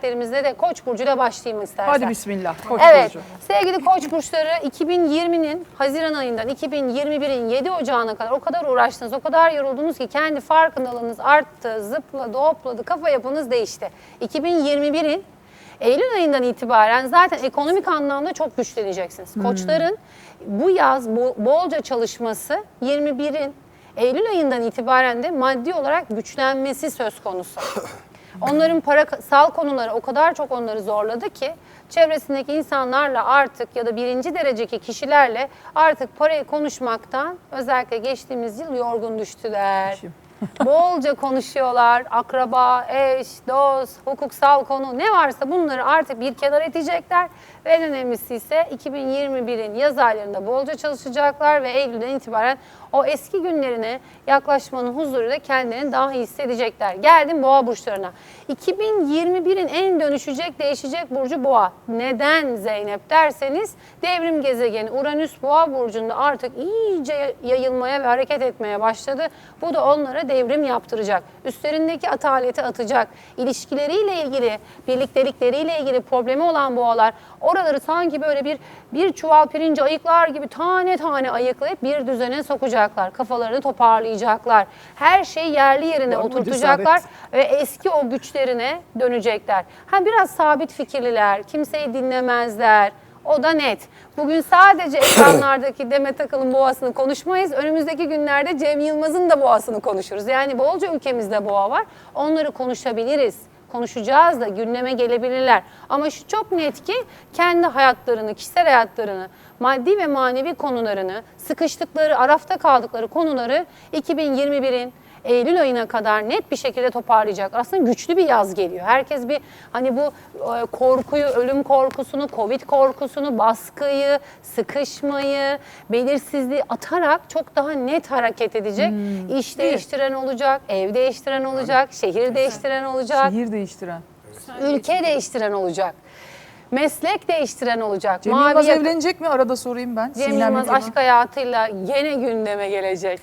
karakterimizde de Koç burcuyla başlayayım istersen. Hadi bismillah. Koç Evet, burcu. sevgili koç burçları 2020'nin Haziran ayından 2021'in 7 Ocağı'na kadar o kadar uğraştınız, o kadar yoruldunuz ki kendi farkındalığınız arttı, zıpladı, hopladı, kafa yapınız değişti. 2021'in Eylül ayından itibaren zaten ekonomik anlamda çok güçleneceksiniz. Koçların bu yaz bo- bolca çalışması 21'in Eylül ayından itibaren de maddi olarak güçlenmesi söz konusu. Onların parasal konuları o kadar çok onları zorladı ki çevresindeki insanlarla artık ya da birinci dereceki kişilerle artık parayı konuşmaktan özellikle geçtiğimiz yıl yorgun düştüler. Bolca konuşuyorlar. Akraba, eş, dost, hukuksal konu ne varsa bunları artık bir kenara edecekler. Ve en önemlisi ise 2021'in yaz aylarında bolca çalışacaklar ve Eylül'den itibaren o eski günlerine yaklaşmanın huzuruyla kendilerini daha iyi hissedecekler. Geldim boğa burçlarına. 2021'in en dönüşecek, değişecek burcu boğa. Neden Zeynep derseniz devrim gezegeni Uranüs boğa burcunda artık iyice yayılmaya ve hareket etmeye başladı. Bu da onlara devrim yaptıracak. Üstlerindeki ataleti atacak. İlişkileriyle ilgili, birliktelikleriyle ilgili problemi olan boğalar oraları sanki böyle bir bir çuval pirinci ayıklar gibi tane tane ayıklayıp bir düzene sokacaklar. Kafalarını toparlayacaklar. Her şeyi yerli yerine Var oturtacaklar ve eski o güçlerine dönecekler. Ha biraz sabit fikirliler, kimseyi dinlemezler. O da net. Bugün sadece ekranlardaki Demet Akalın boğasını konuşmayız. Önümüzdeki günlerde Cem Yılmaz'ın da boğasını konuşuruz. Yani bolca ülkemizde boğa var. Onları konuşabiliriz. Konuşacağız da gündeme gelebilirler. Ama şu çok net ki kendi hayatlarını, kişisel hayatlarını, maddi ve manevi konularını, sıkıştıkları, arafta kaldıkları konuları 2021'in Eylül ayına kadar net bir şekilde toparlayacak. Aslında güçlü bir yaz geliyor. Herkes bir hani bu e, korkuyu, ölüm korkusunu, Covid korkusunu, baskıyı, sıkışmayı, belirsizliği atarak çok daha net hareket edecek. İş değiştiren olacak, ev değiştiren olacak, şehir değiştiren olacak, Şehir değiştiren. ülke değiştiren olacak. Meslek değiştiren olacak. Cem Yılmaz Mavi- evlenecek mi? Arada sorayım ben. Cem Yılmaz aşk hayatıyla yine gündeme gelecek.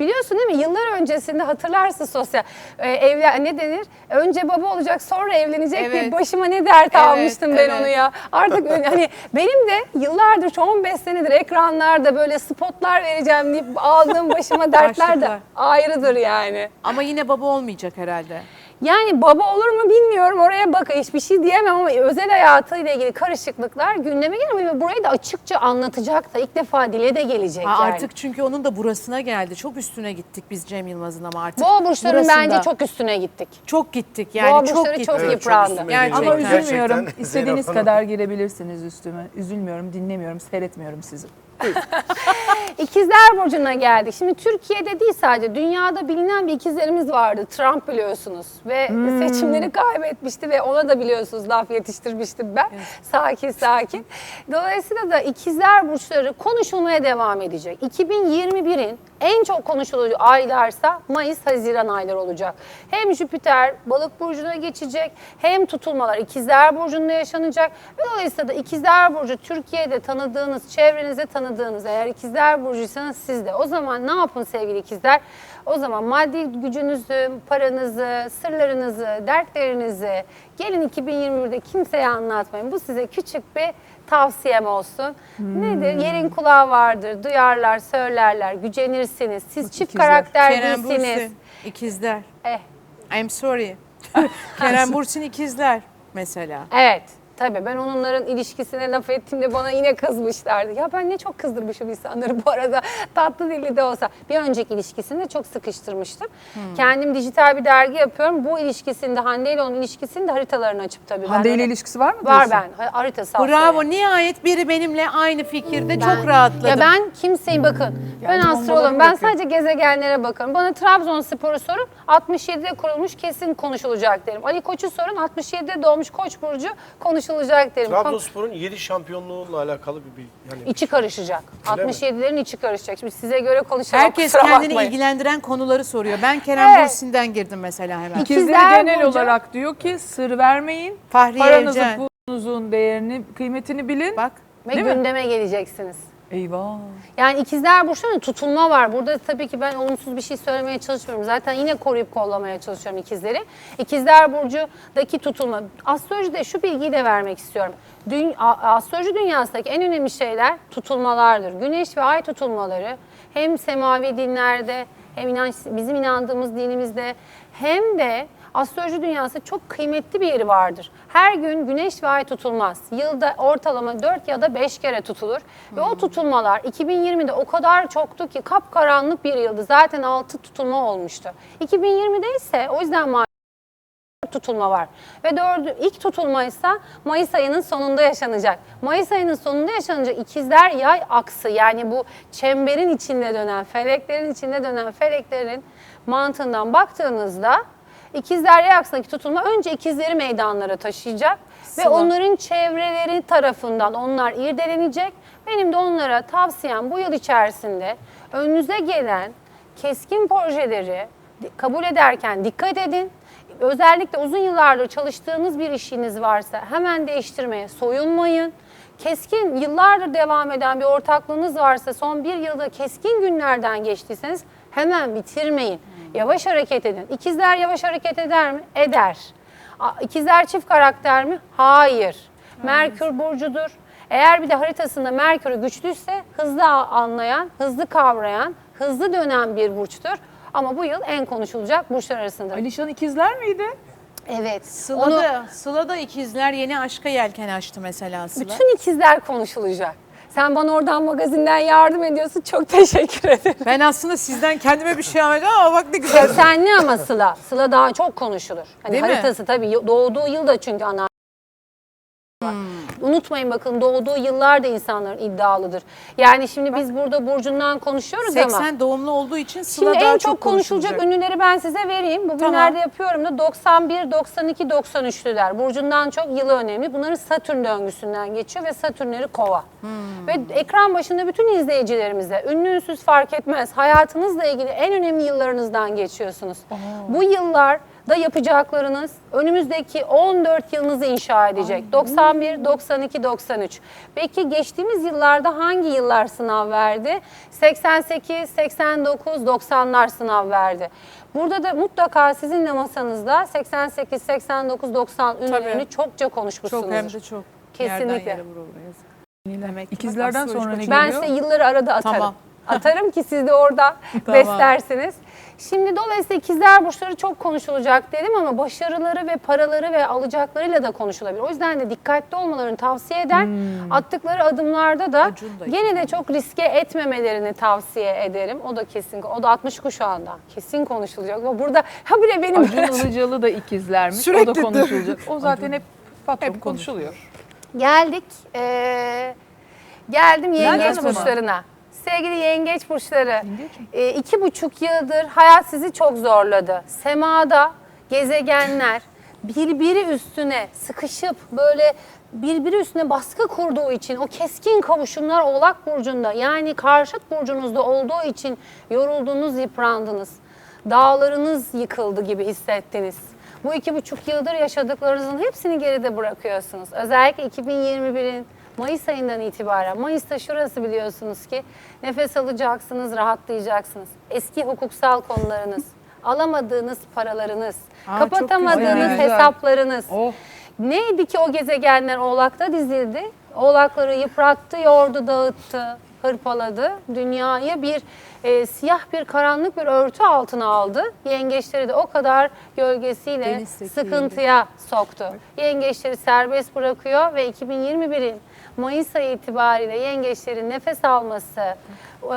Biliyorsun değil mi? Yıllar öncesinde hatırlarsın sosyal e, evlen ne denir? Önce baba olacak, sonra evlenecek diye Evet. başıma ne dert Evet, almıştım ben evet. onu ya. Artık hani benim de yıllardır şu 15 senedir ekranlarda böyle spotlar vereceğim deyip aldığım başıma dertler de ayrıdır yani. Ama yine baba olmayacak herhalde. Yani baba olur mu bilmiyorum oraya bak hiçbir şey diyemem ama özel hayatıyla ilgili karışıklıklar gündeme geliyor ve burayı da açıkça anlatacak da ilk defa dile de gelecek Ha, yani. Artık çünkü onun da burasına geldi. Çok üstüne gittik biz Cem Yılmaz'ın ama artık. Boğa burçların burasında. bence çok üstüne gittik. çok gittik Boğa yani çok burçları gittik. çok Evet, yıprandı. Gerçekten. geliyor. Ama üzülmüyorum. Gerçekten İstediğiniz kadar girebilirsiniz üstüme. Üzülmüyorum, dinlemiyorum, seyretmiyorum sizi. İkizler Burcu'na geldik. Şimdi Türkiye'de değil sadece dünyada bilinen bir ikizlerimiz vardı. Trump biliyorsunuz ve seçimleri kaybetmişti ve ona da biliyorsunuz laf yetiştirmiştim ben. Sakin sakin. Dolayısıyla da ikizler burçları konuşulmaya devam edecek. 2021'in en çok konuşulucu aylarsa Mayıs-Haziran ayları olacak. Hem Jüpiter balık burcuna geçecek hem tutulmalar ikizler burcunda yaşanacak. Ve dolayısıyla da ikizler burcu Türkiye'de tanıdığınız, çevrenizde tanıdığınız eğer ikizler burcuysanız siz de o zaman ne yapın sevgili ikizler? O zaman maddi gücünüzü, paranızı, sırlarınızı, dertlerinizi gelin 2021'de kimseye anlatmayın. Bu size küçük bir tavsiyem olsun. Nedir? Yerin kulağı vardır. Duyarlar, söylerler, gücenirsiniz. Siz çift ikizler. karakter Kerem değilsiniz. Bursin ikizler. Eh, I'm sorry. Kerem Bursin ikizler mesela. evet. Tabii ben onların ilişkisine laf ettiğimde bana yine kızmışlardı. Ya ben ne çok kızdırmışım insanları bu arada tatlı dilli de olsa. Bir önceki ilişkisinde çok sıkıştırmıştım. Kendim dijital bir dergi yapıyorum. Bu ilişkisinde Hande ile onun ilişkisini de haritalarını açıp tabii. Hande ben ile öyle- ilişkisi var mı Var diyorsun? ben. Ha- Harita safları. Bravo. Nihayet biri benimle aynı fikirde Ben- çok rahatladım. Ya ben kimseyi bakın. ben Kendi astrologum. Ben sadece gezegenlere bakarım. Bana Trabzonspor'u sorun. 67'de kurulmuş kesin konuşulacak derim. Ali Koç'u sorun. 67'de doğmuş Koç burcu konuşulacak derim. Trabzonspor'un 7 şampiyonluğuyla alakalı bir, bir yani İçi karışacak. Öyle mi? 67'lerin içi karışacak. Şimdi size göre konuşamam. Herkes kusura kendini bakmayın. ilgilendiren konuları soruyor. Ben Kerem Evet. Bursin'den girdim mesela hemen. İkizleri İkizler genel burcu- olarak diyor ki sır vermeyin. Fahriye Paranızı, Evcen. pulunuzun değerini, kıymetini bilin. Bak Ve Değil mi? gündeme geleceksiniz. Eyvah. Yani ikizler burçlarında tutulma var. Burada tabii ki ben olumsuz bir şey söylemeye çalışmıyorum. Zaten yine koruyup kollamaya çalışıyorum ikizleri. İkizler burcudaki tutulma. Astrolojide şu bilgiyi de vermek istiyorum. Dün, astroloji dünyasındaki en önemli şeyler tutulmalardır. Güneş ve ay tutulmaları hem semavi dinlerde hem inanç, bizim inandığımız dinimizde hem de astroloji dünyası çok kıymetli bir yeri vardır. Her gün güneş ve ay tutulmaz. Yılda ortalama 4 ya da 5 kere tutulur. Ve o tutulmalar 2020'de o kadar çoktu ki kapkaranlık bir yıldı. Zaten 6 tutulma olmuştu. 2020'de ise o yüzden ma- tutulma var. Ve dördü, ilk tutulma ise Mayıs ayının sonunda yaşanacak. Mayıs ayının sonunda yaşanacak ikizler yay aksı yani bu çemberin içinde dönen, feleklerin içinde dönen feleklerin mantığından baktığınızda ikizler yay aksındaki tutulma önce ikizleri meydanlara taşıyacak ve Sıla. onların çevreleri tarafından onlar irdelenecek. Benim de onlara tavsiyem bu yıl içerisinde önünüze gelen keskin projeleri kabul ederken dikkat edin. Özellikle uzun yıllardır çalıştığınız bir işiniz varsa hemen değiştirmeye soyunmayın. Keskin yıllardır devam eden bir ortaklığınız varsa son bir yılda keskin günlerden geçtiyseniz hemen bitirmeyin. Yavaş hareket edin. İkizler yavaş hareket eder mi? Eder. İkizler çift karakter mi? Hayır. Merkür burcudur. Eğer bir de haritasında Merkür güçlüyse hızlı anlayan, hızlı kavrayan, hızlı dönen bir burçtur. Ama bu yıl en konuşulacak burçlar arasında. Alişan ikizler miydi? Evet. Sıla Onu da, Sıla da ikizler yeni aşka yelken açtı mesela Sıla. bütün ikizler konuşulacak. Sen bana oradan magazinden yardım ediyorsun. Çok teşekkür ederim. Ben aslında sizden kendime bir şey almadım ama bak ne güzel. 80'li ama Sıla. Sıla daha çok konuşulur. Hani Değil mi? haritası tabii doğduğu yıl da çünkü ana Unutmayın bakın doğduğu yıllar da insanların iddialıdır. Yani şimdi biz burada Burcu'ndan konuşuyoruz ama 80 doğumlu olduğu için Sıla Şimdi daha en çok konuşulacak ünlüleri ben size vereyim. Bugünlerde yapıyorum da 91, 92, 93'lüler. Burcundan çok yılı önemli. Bunların Satürn döngüsünden geçiyor ve Satürnleri kova. Ve ekran başında bütün izleyicilerimize ünlü ünsüz fark etmez. Hayatınızla ilgili en önemli yıllarınızdan geçiyorsunuz. Bu yıllar da yapacaklarınız önümüzdeki 14 yılınızı inşa edecek. 91, 92, 93. Peki geçtiğimiz yıllarda hangi yıllar sınav verdi? 88, 89, 90'lar sınav verdi. Burada da mutlaka sizin de masanızda 88, 89, 90 ünlülerini çokça konuşmuşsunuzdur. Çok hem de çok. Kesinlikle. Yerden yere. Demek ki İkizlerden sonra ne koçu- Ben geliyor? size yılları arada atarım. Tamam. Atarım ki siz de orada Tamam. beslersiniz. Şimdi dolayısıyla ikizler burçları çok konuşulacak dedim ama başarıları ve paraları ve alacaklarıyla da konuşulabilir. O yüzden de dikkatli olmalarını tavsiye eder. Attıkları adımlarda da Hmm. Da gene de çok riske etmemelerini tavsiye ederim. O da kesin. O da 60 kuşağında. Kesin konuşulacak. Ama burada ha bile benim Acun Ilıcalı da ikizlermiş. o Sürekli da de- konuşulacak. O zaten hep patron Hep konuşuluyor. Geldik. eee, geldim yengeç burçlarına. Sevgili yengeç burçları. eee, iki buçuk yıldır hayat sizi çok zorladı. Semada gezegenler birbiri üstüne sıkışıp böyle birbiri üstüne baskı kurduğu için o keskin kavuşumlar Oğlak Burcu'nda yani karşıt burcunuzda olduğu için yoruldunuz, yıprandınız. Dağlarınız yıkıldı gibi hissettiniz. Bu iki buçuk yıldır yaşadıklarınızın hepsini geride bırakıyorsunuz. Özellikle 2021'in Mayıs ayından itibaren, Mayıs'ta şurası biliyorsunuz ki nefes alacaksınız, rahatlayacaksınız. Eski hukuksal konularınız, alamadığınız paralarınız, Aa, kapatamadığınız güzel. hesaplarınız. Oh. Neydi ki o gezegenler Oğlak'ta dizildi? Oğlakları yıprattı, yordu, dağıttı, hırpaladı. Dünyayı bir e, siyah bir karanlık bir örtü altına aldı. Yengeçleri de o kadar gölgesiyle sıkıntıya soktu. Yengeçleri serbest bırakıyor ve 2021'in Mayıs ayı itibariyle yengeçlerin nefes alması, e,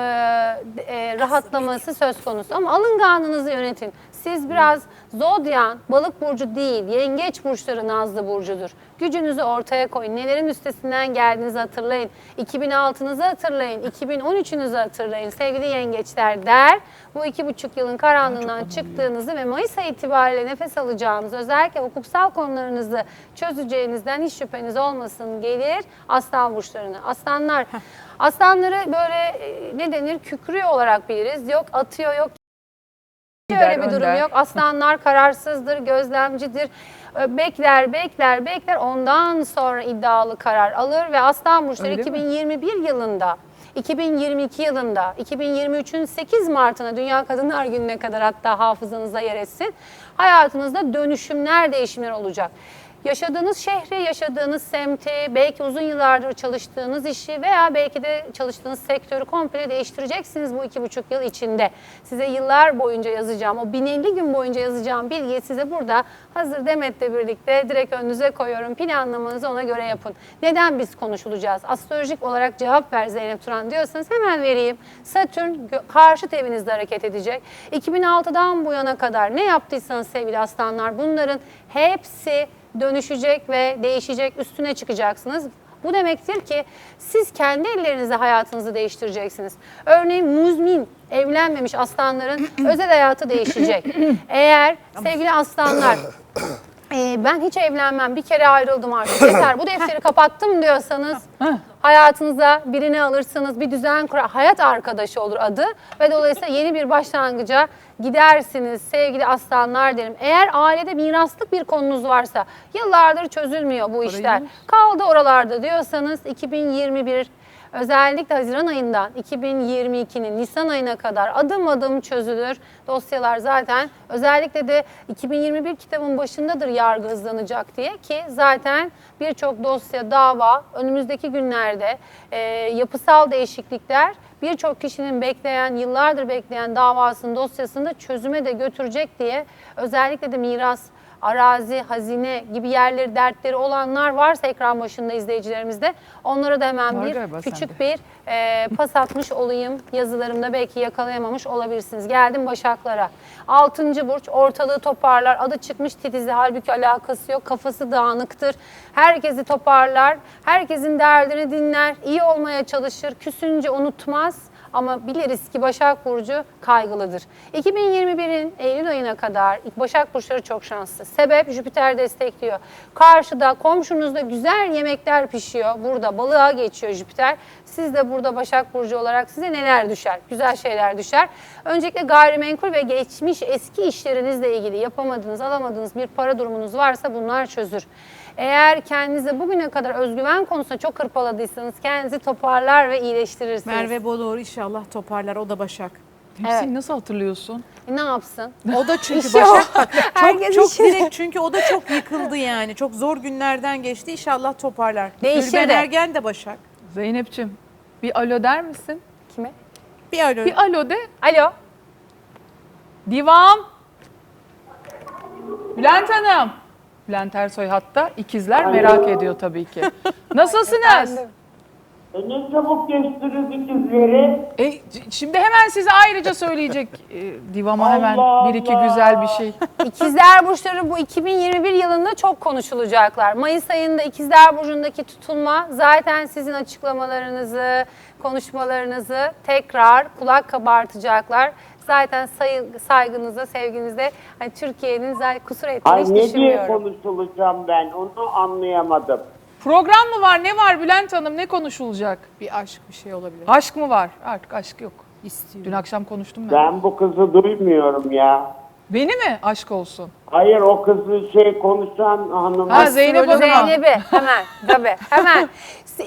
e, rahatlaması söz konusu. Ama alınganlığınızı yönetin. Siz biraz zodyan, balık burcu değil, yengeç burçları nazlı burcudur. Gücünüzü ortaya koyun. Nelerin üstesinden geldiğinizi hatırlayın. 2006'nızı hatırlayın, 2013'ünüzü hatırlayın sevgili yengeçler der. Bu iki buçuk yılın karanlığından çıktığınızı ve Mayıs ayı itibariyle nefes alacağınızı, özellikle hukuksal konularınızı çözeceğinizden hiç şüpheniz olmasın gelir aslan burçlarına. Aslanlar, aslanları böyle e, ne denir kükrüyor olarak biliriz. Yok atıyor, yok Lider, Öyle bir durum yok. Aslanlar kararsızdır, gözlemcidir. Bekler, bekler, bekler. Ondan sonra iddialı karar alır ve Aslan burçları Öyle mi? 2021 yılında 2022 yılında, 2023'ün 8 Mart'ına Dünya Kadınlar Günü'ne kadar hatta hafızanıza yer etsin. Hayatınızda dönüşümler, değişimler olacak. Yaşadığınız şehri, yaşadığınız semti, belki uzun yıllardır çalıştığınız işi veya belki de çalıştığınız sektörü komple değiştireceksiniz bu iki buçuk yıl içinde. Size yıllar boyunca yazacağım, o 1050 gün boyunca yazacağım bilgiyi size burada hazır Demet'le birlikte direkt önünüze koyuyorum. Planlamanızı ona göre yapın. Neden biz konuşulacağız? Astrolojik olarak cevap ver Zeynep Turan diyorsanız hemen vereyim. Satürn karşıt evinizde hareket edecek. 2006'dan bu yana kadar ne yaptıysanız sevgili aslanlar bunların hepsi dönüşecek ve değişecek, üstüne çıkacaksınız. Bu demektir ki siz kendi ellerinizle hayatınızı değiştireceksiniz. Örneğin muzmin, evlenmemiş aslanların özel hayatı değişecek. Eğer sevgili aslanlar e, ben hiç evlenmem, bir kere ayrıldım artık. Yeter bu defteri kapattım diyorsanız hayatınıza birini alırsınız, bir düzen kurar, hayat arkadaşı olur adı. Ve dolayısıyla yeni bir başlangıca gidersiniz. Sevgili aslanlar derim. Eğer ailede miraslık bir konunuz varsa yıllardır çözülmüyor bu işler. Kaldı oralarda diyorsanız 2021 Özellikle Haziran ayından 2022'nin Nisan ayına kadar adım adım çözülür. Dosyalar zaten özellikle de 2021 kitabın başındadır yargı hızlanacak diye ki zaten birçok dosya, dava önümüzdeki günlerde e, yapısal değişiklikler birçok kişinin bekleyen, yıllardır bekleyen davasının dosyasını da çözüme de götürecek diye özellikle de miras arazi, hazine gibi yerleri, dertleri olanlar varsa ekran başında izleyicilerimizde onlara da hemen Var bir galiba küçük bir e, pas atmış olayım. Yazılarımda belki yakalayamamış olabilirsiniz. Geldim Başaklara. Altıncı burç ortalığı toparlar. Adı çıkmış titizi halbuki alakası yok. Kafası dağınıktır. Herkesi toparlar. Herkesin derdini dinler. iyi olmaya çalışır. Küsünce unutmaz. Ama biliriz ki Başak Burcu kaygılıdır. 2021'in Eylül ayına kadar Başak Burçları çok şanslı. Sebep Jüpiter destekliyor. Karşıda komşunuzda güzel yemekler pişiyor. Burada balığa geçiyor Jüpiter. Siz de burada Başak Burcu olarak size neler düşer? Güzel şeyler düşer. Öncelikle gayrimenkul ve geçmiş eski işlerinizle ilgili yapamadığınız, alamadığınız bir para durumunuz varsa bunlar çözür. Eğer kendinize bugüne kadar özgüven konusunda çok hırpaladıysanız kendinizi toparlar ve iyileştirirsiniz. Merve Boluğur inşallah toparlar. O da Başak. Hepsini Evet. nasıl hatırlıyorsun? E, ne yapsın? O da çünkü İşi Başak bak çok Herkes çok işi. direkt çünkü o da çok yıkıldı yani. Çok zor günlerden geçti. İnşallah toparlar. Değişir Gülben de. Ergen de Başak. Zeynep'ciğim bir alo der misin? Kime? Bir alo. Bir alo de. Alo. Divan. Bülent Hanım. Bülent Ersoy hatta ikizler merak ediyor tabii ki. Nasılsınız? Efendim. E ne çabuk geçtiniz ikizleri. E, şimdi hemen size ayrıca söyleyecek e, hemen Allah bir iki Allah. güzel bir şey. İkizler Burçları bu 2021 yılında çok konuşulacaklar. Mayıs ayında İkizler Burcu'ndaki tutulma zaten sizin açıklamalarınızı, konuşmalarınızı tekrar kulak kabartacaklar. Zaten sayı, saygınızda, sevginizde hani Türkiye'nin zaten kusur ettiğini Ay hiç ne diye düşünmüyorum. konuşulacağım ben onu anlayamadım. Program mı var? Ne var Bülent Hanım? Ne konuşulacak? Bir aşk bir şey olabilir. Aşk mı var? Artık aşk yok. İstiyor. Dün akşam konuştum ben. Ben bu kızı duymuyorum ya. Beni mi aşk olsun? Hayır o kızı şey konuşan hanım. Ha Zeynep Hanım. Zeynep'i hemen tabii hemen.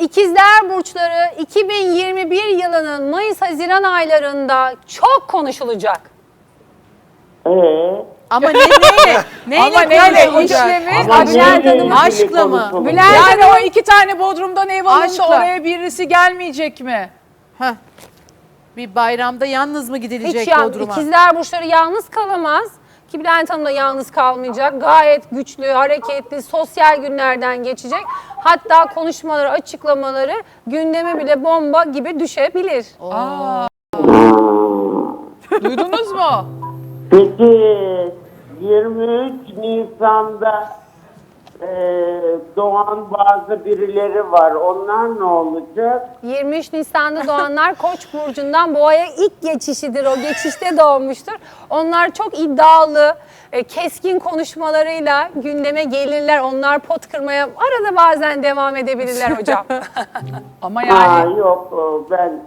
İkizler Burçları 2021 yılının Mayıs-Haziran aylarında çok konuşulacak. Ee, Ama ne neyle? Neyle Ama neyle? konuşulacak? İşle mi? ama Bülent neyle Hanım, ilgili aşkla mı? Bülent Yani o iki tane Bodrum'dan ev alındı Aşkla. oraya birisi gelmeyecek mi? Heh. Bir bayramda yalnız mı gidilecek Hiç yan, Bodrum'a? ikizler burçları yalnız kalamaz. Ki Bülent Hanım da yalnız kalmayacak. Gayet güçlü, hareketli, sosyal günlerden geçecek. Hatta konuşmaları, açıklamaları gündeme bile bomba gibi düşebilir. Duydunuz mu? Peki 23 Nisan'da e, doğan bazı birileri var. Onlar ne olacak? 23 Nisan'da doğanlar Koç burcundan Boğa'ya ilk geçişidir. O geçişte doğmuştur. Onlar çok iddialı, e, keskin konuşmalarıyla gündeme gelirler. Onlar pot kırmaya arada bazen devam edebilirler hocam. Ama Ha, yani yok o ben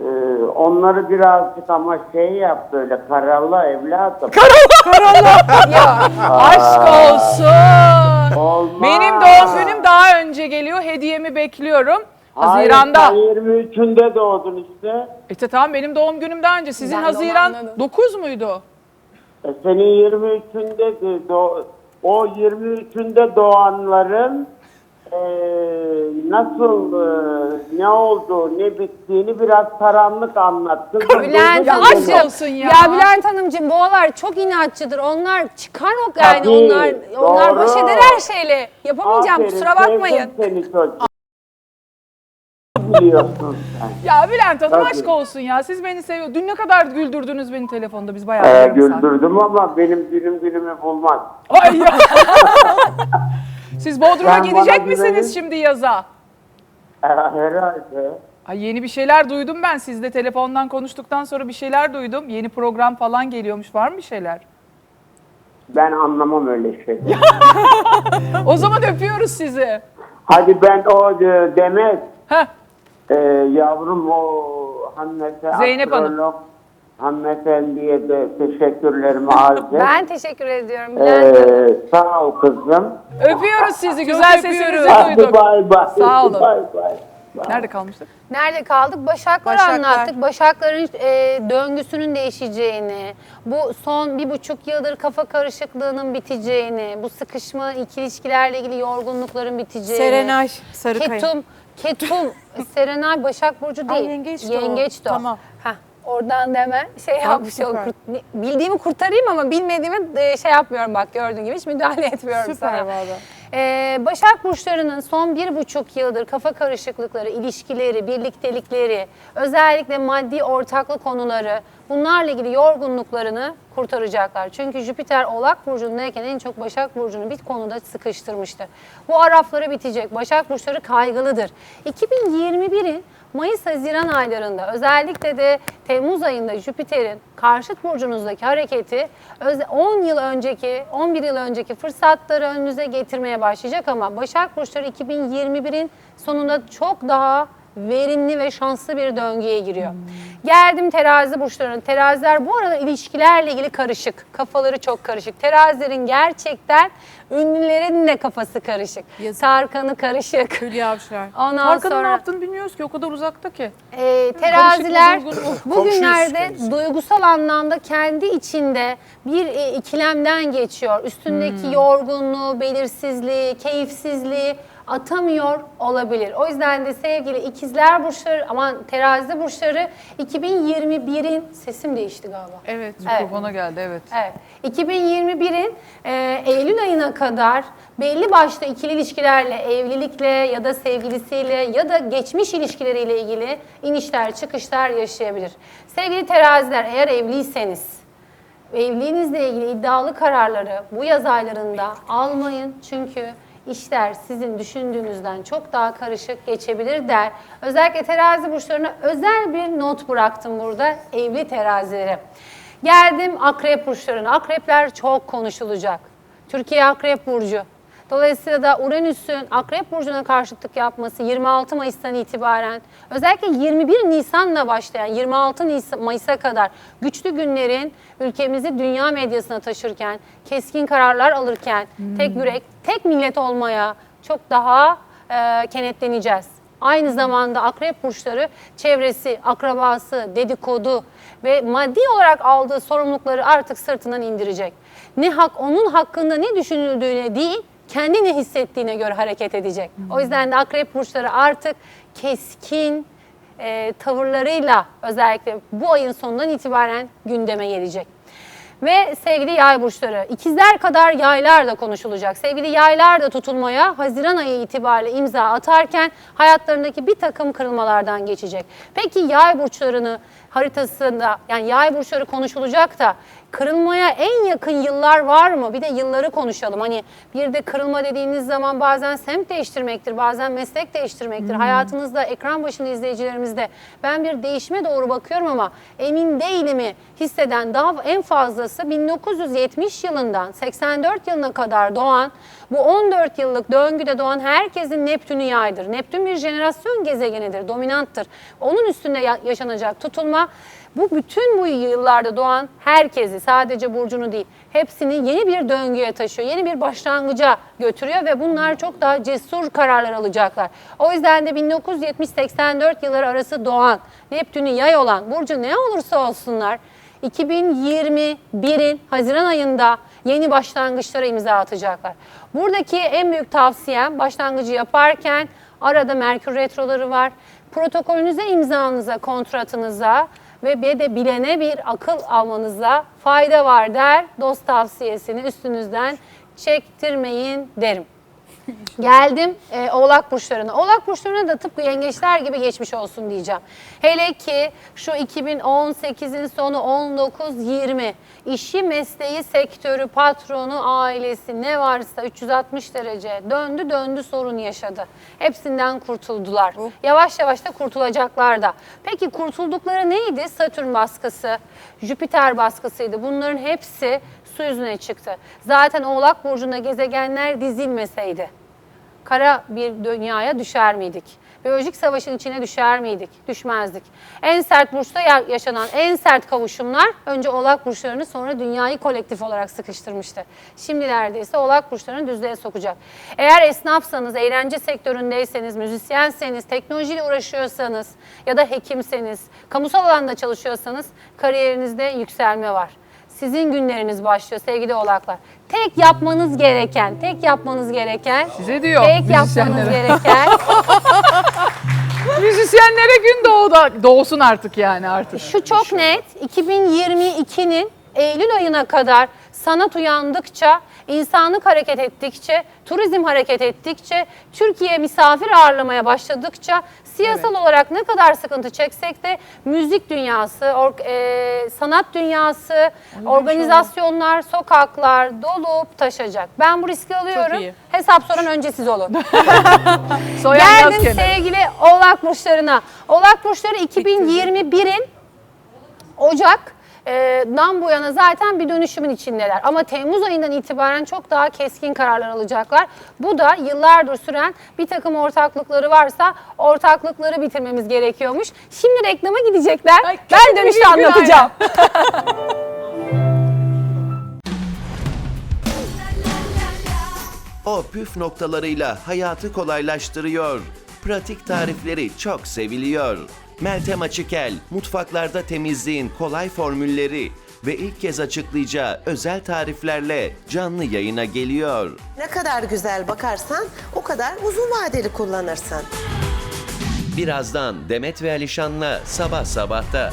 e, onları birazcık ama şey yap böyle karala evladım. Yok. aşk olsun. Olmaz. Benim doğum günüm daha önce geliyor. Hediyemi bekliyorum. Haziran'da. Hayır, sen 23'ünde doğdun işte. İşte tamam benim doğum günüm daha önce. Sizin Ben de onu Haziran anladım. 9 muydu? E, senin 23'ünde de doğ- o 23'ünde doğanların e, nasıl e, ne olduğu ne bittiğini biraz karanlık anlattın. Bülent Ya aşk Hanımcığım. olsun ya. Ya Bülent Hanımcığım boğalar çok inatçıdır. Onlar çıkar o yani Tabii, onlar onlar baş doğru. eder her şeyle. Yapamayacağım Aferin, kusura bakmayın. sevdim seni çocuk. Biliyorsun sen. Ya Bülent Hanım Tabii. aşk olsun ya. Siz beni seviyor. Dün ne kadar güldürdünüz beni telefonda. Biz bayağı Ee, yarım saat. güldürdüm ama benim günüm günümü bulmaz. Ay ya. Siz Bodrum'a gidecek misiniz güvenin. şimdi yaza? Ee, herhalde. Ay yeni bir şeyler duydum ben. Sizle telefondan konuştuktan sonra bir şeyler duydum. Yeni program falan geliyormuş. Var mı bir şeyler? Ben anlamam öyle şey. O zaman öpüyoruz sizi. Hadi ben o e, Demet Heh. e, yavrum o hanımefendi Zeynep Hanım. astrolog hanımefendiye de teşekkürlerimi arz et. Ben teşekkür ediyorum Bülent Hanım. Ee, sağ ol kızım. Öpüyoruz sizi. Güzel sesinizi Hadi duyduk. bay bay. Sağ olun. Bay bay. Nerede kalmıştık? Nerede kaldık? Başakları Başaklar. anlattık. Başakların e, döngüsünün değişeceğini, bu son bir buçuk yıldır kafa karışıklığının biteceğini, bu sıkışma iki ilişkilerle ilgili yorgunlukların biteceğini. Serenay Sarıkaya. Ketum, Ketum, Serenay Başak Burcu değil. Ay, yengeç de o. Yengeç de o. Tamam. Heh, oradan da hemen şey yapmış süper. Kurt- bildiğimi kurtarayım ama bilmediğimi e, şey yapmıyorum bak gördüğün gibi hiç müdahale etmiyorum Süper sana. valla. Ee, Başak Burçları'nın son bir buçuk yıldır kafa karışıklıkları, ilişkileri, birliktelikleri, özellikle maddi ortaklık konuları bunlarla ilgili yorgunluklarını kurtaracaklar. Çünkü Jüpiter Oğlak Burcu'ndayken en çok Başak Burcu'nu bir konuda sıkıştırmıştı. Bu arafları bitecek. Başak Burçları kaygılıdır. 2021'in Mayıs-Haziran aylarında özellikle de Temmuz ayında Jüpiter'in karşıt burcunuzdaki hareketi öz- 10 yıl önceki, 11 yıl önceki fırsatları önünüze getirmeye başlayacak ama Başak Burçları 2021'in sonunda çok daha verimli ve şanslı bir döngüye giriyor. Geldim terazi burçlarına. Teraziler bu arada ilişkilerle ilgili karışık. Kafaları çok karışık. Terazilerin gerçekten ünlülerin de kafası karışık. Yazık. Tarkan'ı karışık. Hülya Avşar. Ondan Tarkan'ın ne sonra yaptığını bilmiyoruz ki. O kadar uzakta ki. e, teraziler bugünlerde duygusal anlamda kendi içinde bir e, ikilemden geçiyor. Üstündeki yorgunluğu, belirsizliği, keyifsizliği atamıyor olabilir. O yüzden de sevgili ikizler burçları aman terazi burçları 2021'in sesim değişti galiba. Evet. Mikrofona geldi evet. Evet. 2021'in e, Eylül ayına kadar belli başlı ikili ilişkilerle, evlilikle ya da sevgilisiyle ya da geçmiş ilişkileriyle ilgili inişler, çıkışlar yaşayabilir. Sevgili teraziler eğer evliyseniz, evliliğinizle ilgili iddialı kararları bu yaz aylarında almayın. Çünkü işler sizin düşündüğünüzden çok daha karışık geçebilir der. Özellikle terazi burçlarına özel bir not bıraktım burada evli terazilere. Geldim akrep burçlarına. Akrepler çok konuşulacak. Türkiye akrep burcu. Dolayısıyla da Uranüs'ün Akrep Burcu'na karşıtlık yapması 26 Mayıs'tan itibaren özellikle 21 Nisan'la başlayan 26 Nisan, Mayıs'a kadar güçlü günlerin ülkemizi dünya medyasına taşırken, keskin kararlar alırken, tek yürek, tek millet olmaya çok daha e, kenetleneceğiz. Aynı zamanda akrep burçları çevresi, akrabası, dedikodu ve maddi olarak aldığı sorumlulukları artık sırtından indirecek. Ne hak onun hakkında ne düşünüldüğüne değil, kendi ne hissettiğine göre hareket edecek. O yüzden de akrep burçları artık keskin e, tavırlarıyla özellikle bu ayın sonundan itibaren gündeme gelecek. Ve sevgili yay burçları, ikizler kadar yaylar da konuşulacak. Sevgili yaylar da tutulmaya Haziran ayı itibariyle imza atarken hayatlarındaki bir takım kırılmalardan geçecek. Peki yay burçlarını haritasında yani yay burçları konuşulacak da kırılmaya en yakın yıllar var mı? Bir de yılları konuşalım. Hani bir de kırılma dediğiniz zaman bazen semt değiştirmektir, bazen meslek değiştirmektir. Hayatınızda, ekran başında izleyicilerimizde ben bir değişime doğru bakıyorum ama emin değilimi hisseden daha en fazlası 1970 yılından 84 yılına kadar doğan bu 14 yıllık döngüde doğan herkesin Neptün'ü yaydır. Neptün bir jenerasyon gezegenidir, dominanttır. Onun üstünde ya- yaşanacak tutulma bu bütün bu yıllarda doğan herkesi sadece burcunu değil hepsini yeni bir döngüye taşıyor. Yeni bir başlangıca götürüyor ve bunlar çok daha cesur kararlar alacaklar. O yüzden de 1970-84 yılları arası doğan, Neptün'ü yay olan Burcu ne olursa olsunlar 2021'in Haziran ayında yeni başlangıçlara imza atacaklar. Buradaki en büyük tavsiyem başlangıcı yaparken arada Merkür retroları var. Protokolünüze, imzanıza, kontratınıza ve bir de bilene bir akıl almanıza fayda var der. Dost tavsiyesini üstünüzden çektirmeyin derim. Geldim e, oğlak burçlarına. Oğlak burçlarına da tıpkı yengeçler gibi geçmiş olsun diyeceğim. Hele ki şu 2018'in sonu 19-20 işi, mesleği, sektörü, patronu, ailesi ne varsa 360 derece döndü döndü sorun yaşadı. Hepsinden kurtuldular. Yavaş yavaş da kurtulacaklar da. Peki kurtuldukları neydi? Satürn baskısı, Jüpiter baskısıydı. Bunların hepsi su yüzüne çıktı. Zaten Oğlak Burcu'nda gezegenler dizilmeseydi kara bir dünyaya düşer miydik? Biyolojik savaşın içine düşer miydik? Düşmezdik. En sert burçta ya- yaşanan en sert kavuşumlar önce oğlak burçlarını sonra dünyayı kolektif olarak sıkıştırmıştı. Şimdilerde ise oğlak burçlarını düzlüğe sokacak. Eğer esnafsanız, eğlence sektöründeyseniz, müzisyenseniz, teknolojiyle uğraşıyorsanız ya da hekimseniz, kamusal alanda çalışıyorsanız kariyerinizde yükselme var. Sizin günleriniz başlıyor sevgili oğlaklar. Tek yapmanız gereken, tek yapmanız gereken, Size diyor, tek yapmanız müzisyenlere. gereken Müzisyenlere gün doğuda doğsun artık yani artık. şu çok net. 2022'nin Eylül ayına kadar sanat uyandıkça, insanlık hareket ettikçe, turizm hareket ettikçe, Türkiye misafir ağırlamaya başladıkça siyasal olarak ne kadar sıkıntı çeksek de müzik dünyası, or- e, sanat dünyası, organizasyonlar, sokaklar dolup taşacak. Ben bu riski alıyorum. Hesap soran önce siz olun. Geldim sevgili Oğlak burçlarına. Oğlak burçları 2021'in Ocak dan bu yana zaten bir dönüşümün içindeler. Ama Temmuz ayından itibaren çok daha keskin kararlar alacaklar. Bu da yıllardır süren bir takım ortaklıkları varsa ortaklıkları bitirmemiz gerekiyormuş. Şimdi reklama gidecekler. Ay, ben dönüşte anlatacağım. O püf noktalarıyla hayatı kolaylaştırıyor. Pratik tarifleri çok seviliyor. Meltem Açıkel, mutfaklarda temizliğin kolay formülleri ve ilk kez açıklayacağı özel tariflerle canlı yayına geliyor. Ne kadar güzel bakarsan o kadar uzun vadeli kullanırsın. Birazdan Demet ve Alişan'la sabah sabahta.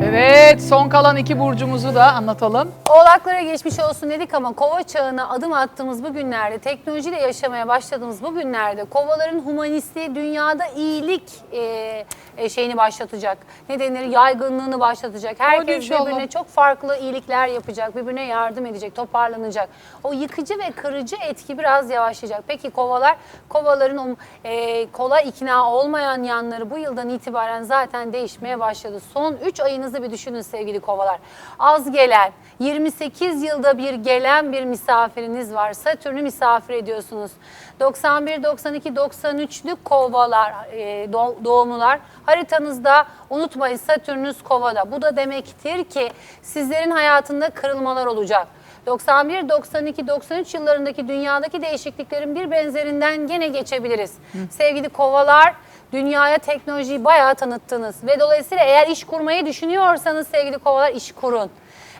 Evet son kalan iki burcumuzu da anlatalım. Oğlaklara geçmiş olsun dedik ama kova çağına adım attığımız bu günlerde, teknolojiyle yaşamaya başladığımız bu günlerde kovaların humanisti dünyada iyilik e, e, şeyini başlatacak. Ne denir? Yaygınlığını başlatacak. Herkes inşallah. birbirine çok farklı iyilikler yapacak, birbirine yardım edecek, toparlanacak. O yıkıcı ve kırıcı etki biraz yavaşlayacak. Peki kovalar, kovaların o e, kolay ikna olmayan yanları bu yıldan itibaren zaten değişmeye başladı. Son 3 ayınızı bir düşünün sevgili kovalar. Az gelen, 28 yılda bir gelen bir misafiriniz var. Satürn'ü misafir ediyorsunuz. 91, 92, 93'lük kovalar, e, doğ- doğumlular haritanızda unutmayın Satürn'ünüz kovada. Bu da demektir ki sizlerin hayatında kırılmalar olacak. 91, 92, 93 yıllarındaki dünyadaki değişikliklerin bir benzerinden gene geçebiliriz. Sevgili kovalar, dünyaya teknolojiyi bayağı tanıttınız ve dolayısıyla eğer iş kurmayı düşünüyorsanız sevgili kovalar iş kurun.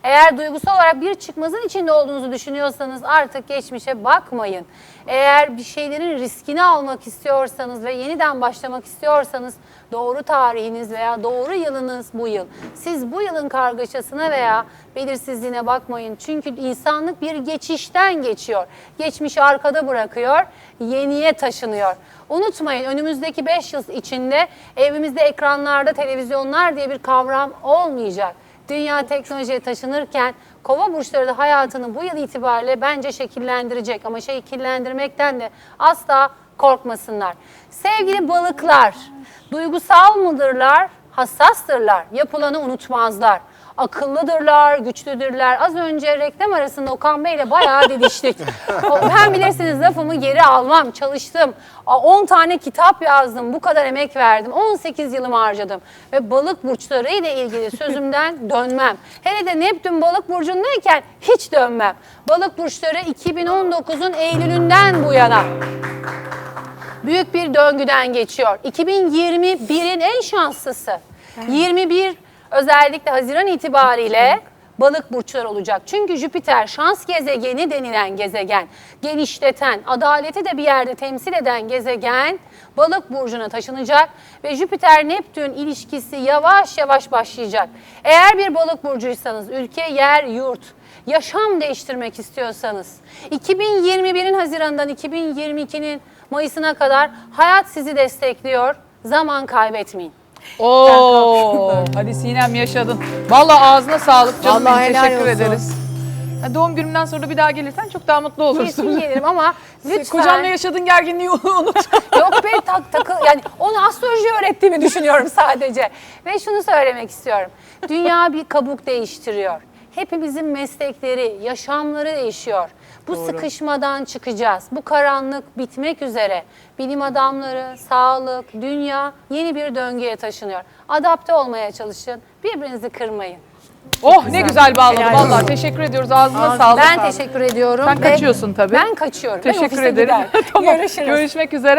Eğer duygusal olarak bir çıkmazın içinde olduğunuzu düşünüyorsanız artık geçmişe bakmayın. Eğer bir şeylerin riskini almak istiyorsanız ve yeniden başlamak istiyorsanız doğru tarihiniz veya doğru yılınız bu yıl. Siz bu yılın kargaşasına veya belirsizliğine bakmayın. Çünkü insanlık bir geçişten geçiyor. Geçmişi arkada bırakıyor, yeniye taşınıyor. Unutmayın önümüzdeki 5 yıl içinde evimizde ekranlarda televizyonlar diye bir kavram olmayacak. Dünya teknolojiye taşınırken kova burçları da hayatını bu yıl itibariyle bence şekillendirecek ama şekillendirmekten de asla korkmasınlar. Sevgili balıklar, duygusal mıdırlar, hassastırlar, yapılanı unutmazlar. Akıllıdırlar, güçlüdürler. Az önce reklam arasında Okan Bey'le bayağı didiştik. Ben bilirsiniz lafımı geri almam, çalıştım. A, 10 tane kitap yazdım, bu kadar emek verdim. 18 yılımı harcadım. Ve balık burçları ile ilgili sözümden dönmem. Hele de Neptün balık burcundayken hiç dönmem. Balık burçları 2019'un Eylül'ünden bu yana büyük bir döngüden geçiyor. 2021'in en şanslısı. 21 özellikle Haziran itibariyle balık burçları olacak. Çünkü Jüpiter şans gezegeni denilen gezegen, genişleten, adaleti de bir yerde temsil eden gezegen balık burcuna taşınacak ve Jüpiter Neptün ilişkisi yavaş yavaş başlayacak. Eğer bir balık burcuysanız ülke, yer, yurt yaşam değiştirmek istiyorsanız 2021'in Haziran'dan 2022'nin Mayıs'ına kadar hayat sizi destekliyor. Zaman kaybetmeyin. Oo, hadi Sinem yaşadın. Vallahi ağzına sağlık canım Vallahi benim. helal Teşekkür olsun. ederiz. Ha, Doğum günümden sonra bir daha gelirsen çok daha mutlu olursun. Kesin gelirim ama lütfen. Kocanla yaşadığın gerginliği unut. Yok be tak, takıl yani onu astroloji öğrettiğimi düşünüyorum sadece. Ve şunu söylemek istiyorum. Dünya bir kabuk değiştiriyor. Hepimizin meslekleri, yaşamları değişiyor. Bu sıkışmadan çıkacağız. Bu karanlık bitmek üzere. Bilim adamları, sağlık, dünya yeni bir döngüye taşınıyor. Adapte olmaya çalışın. Birbirinizi kırmayın. oh ne güzel bağladı. Helal Vallahi teşekkür ediyoruz. Ağzına sağlık. Ben teşekkür ediyorum. Sen ve kaçıyorsun tabii. Ben kaçıyorum. Ben Teşekkür ofise ederim. tamam. Görüşürüz. Görüşmek üzere.